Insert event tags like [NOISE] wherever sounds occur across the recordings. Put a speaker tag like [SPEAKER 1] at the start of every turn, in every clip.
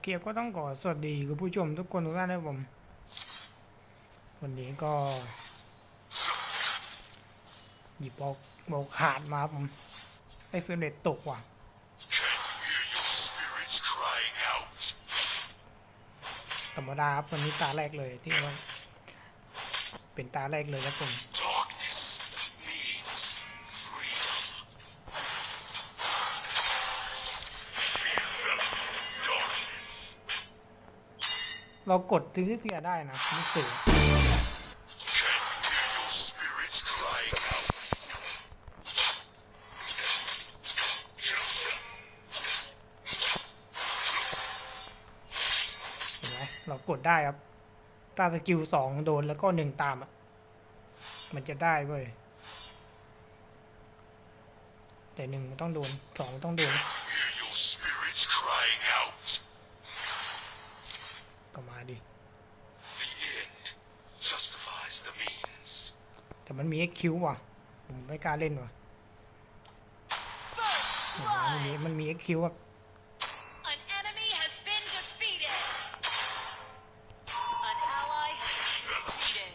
[SPEAKER 1] เคก็ต้องขอสวัสดีคุณผู้ชมทุกคนทุกท่านนะผม วันนี้ก็ หยิบบอกบอกขาดมาผมไอ้เฟรมเรทตกว่ะธรรมดาครับวันนี้ตาแรกเลยที่ว่าเป็นตาแรกเลยครับผม เรากดซิงที่เตียได้นะรู้สึก
[SPEAKER 2] Can you hear your spirits crying out?
[SPEAKER 1] เห็นไหมเรากดได้ครับ ตาสกิลสองโดนแล้วก็หนึ่งตามอะ มันจะได้เว้ยแต่หนึ่งมันต้องโดนสองต้องโดน ก็มาดิ
[SPEAKER 2] The end justifies the means.
[SPEAKER 1] แต่มันมี XQ ว่ะ ผมไม่กล้าเล่นว่ะเห็นไหมมันมีมันมี XQ อะ
[SPEAKER 3] An enemy has been defeated. An ally has been defeated.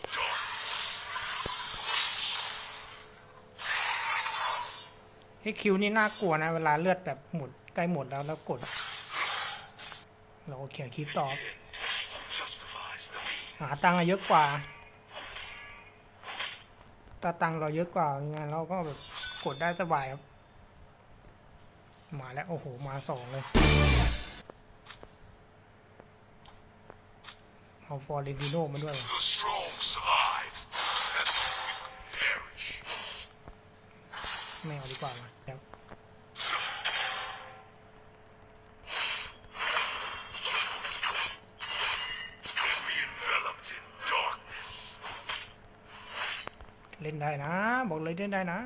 [SPEAKER 1] XQ นี่น่ากลัวนะ เวลาเลือดแบบหมดใกล้หมดแล้วแล้วกด เราโอเคคลิปต่อ
[SPEAKER 2] Justifies the means.
[SPEAKER 1] หาตังค์อะเยอะกว่าถ้าตังค์เราเยอะกว่ายังไงเราก็แบบกดได้สบายครับ มาแล้ว โอ้โห มาสองเลยเอาฟอร์เรนติโนมาด้วยไม่เอาดีกว่ามาค เล่นได้นะ บอกเลยเล่นได้นะ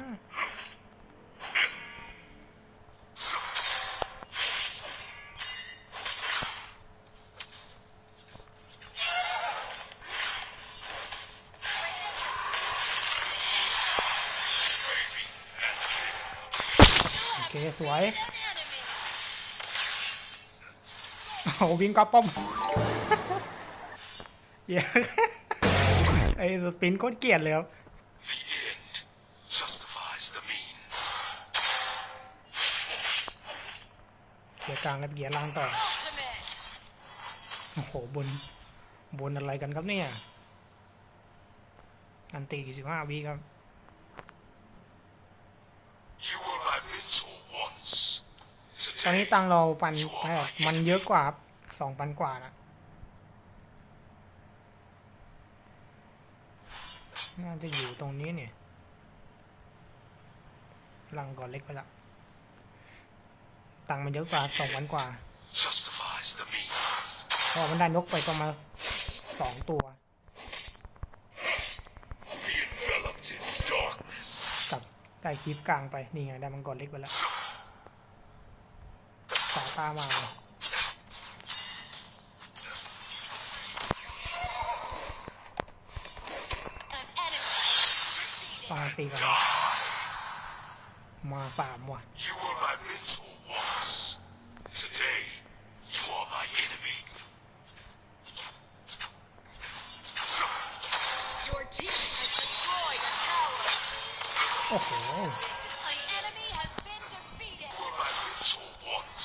[SPEAKER 1] โอเคสวย โอ้วิ่งกับป้อมเหี้ยไอ้สปินโคตรเกลียดเลยครับ
[SPEAKER 2] The end justifies the means.
[SPEAKER 1] เกียร์กลางกับเกียร์ล่างต่อ
[SPEAKER 3] Ultimate.
[SPEAKER 1] โอ้โหบน บนอะไรกันครับเนี่ย อันตีสิบห้าวิครับ
[SPEAKER 2] You were my mentor once.
[SPEAKER 1] ตอนนี้
[SPEAKER 2] Today,
[SPEAKER 1] ตังค์เราปันแพทมันเยอะกว่าสองพันกว่านะ น่าจะอยู่ตรงนี้เนี่ยลังก่อนเล็กไปละ ตังค์มันเยอะกว่าสองพันกว่า
[SPEAKER 2] justifies the means.
[SPEAKER 1] เพอมันได้นกไปประมาณสองตัว
[SPEAKER 2] Be enveloped in darkness.
[SPEAKER 1] กับได้คลิปกลางไป นี่ไงได้มังกรเล็กไปแล้วสาตามาเลย ปาตีกันแล้วมาสามว่ะ
[SPEAKER 2] You were my mentor once. Today, you are my enemy.
[SPEAKER 3] Your team has destroyed a tower.
[SPEAKER 1] โอ้โห
[SPEAKER 3] An enemy has been defeated.
[SPEAKER 2] You were my mentor once.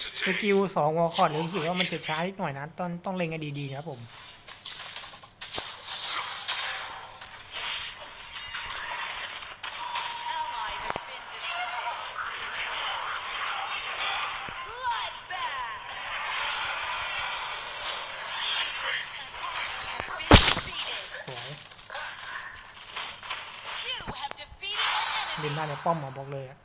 [SPEAKER 1] ส
[SPEAKER 2] Today,
[SPEAKER 1] กิลสองวอลคอร์ดรู้สึกว่ามันจะช้านิดหน่อยนะ ต้องต้องเล็งกันดีๆนะครับผม
[SPEAKER 3] Ally has been defeated. Bloodbath. An enemy has been defeated.
[SPEAKER 1] สวย
[SPEAKER 3] You have defeated an
[SPEAKER 1] เป็นได้ในป้อมหมอบอกเลยอะ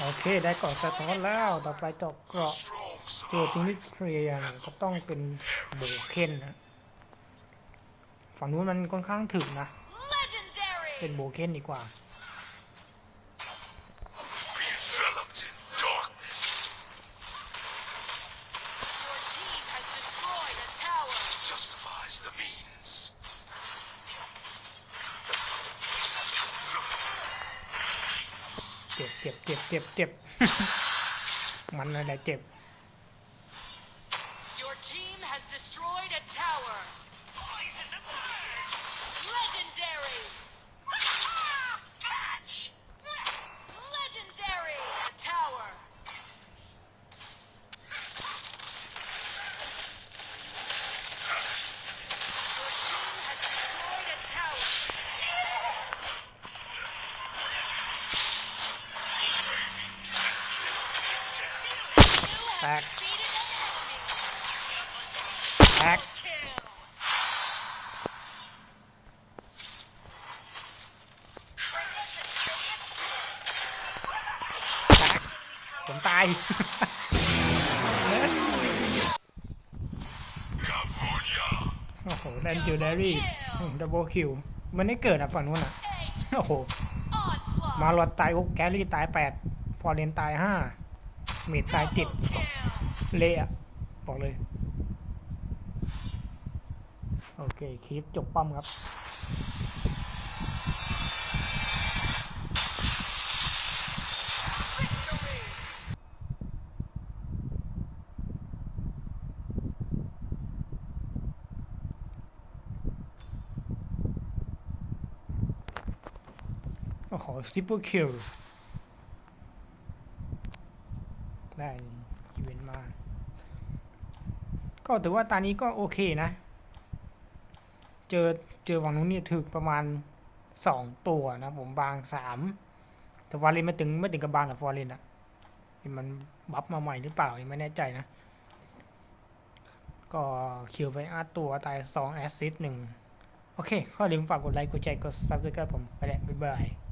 [SPEAKER 1] โอเคได้ก่อนสะท้อนแล้วต่อไปจบเกราะ
[SPEAKER 2] ตั
[SPEAKER 1] วจอ
[SPEAKER 2] survive.
[SPEAKER 1] ตรงนี้เคลียร์ก็ต้องเป็นโบเคนนะฝั่งนู้นมันค่อนข้างถึกนะ เป็นโบเคนดีกว่า เจ็บเจ็บเจ็บ เจ็บเจ็บ มันอะไรเจ็บ [LAUGHS]
[SPEAKER 3] Your team has destroyed a tower. Have
[SPEAKER 1] Back.
[SPEAKER 3] defeated an enemy.
[SPEAKER 1] แตก
[SPEAKER 3] Kill.
[SPEAKER 1] ผมตาย
[SPEAKER 2] California.
[SPEAKER 1] โอ้โหแดนจิวเดรี่ดับเบิลคิว มันได้เกิดอะ ฝั่งนู้นอะ โอ้โห
[SPEAKER 3] Onslaught.
[SPEAKER 1] มาลอดตายหกแกรี่ตายแปดพอเลนตายห้าเมดตายเจ็ด
[SPEAKER 3] Double kill.
[SPEAKER 1] เละอะบอกเลย โอเค คลิปจบป้อมครับโอ้โหซิปเปอร์คิลได้อีเวนต์มา ก็ถือว่าตานี้ก็โอเคนะ เจอเจอฝั่งนู้นนี่ถึกประมาณสองตัวนะผมบางสามแต่ฟอร์เรนไม่ถึงไม่ถึงกับบางกับฟอร์เรนอะมันบัฟมาใหม่หรือเปล่ายังไม่แน่ใจนะ ก็คิวไปอาตัวตายสองแอสซิสหนึ่งโอเคก็อย่าลืมฝากกดไลค์กดแชร์กดซับสไครต์ผมไปแล้วบ๊ายบาย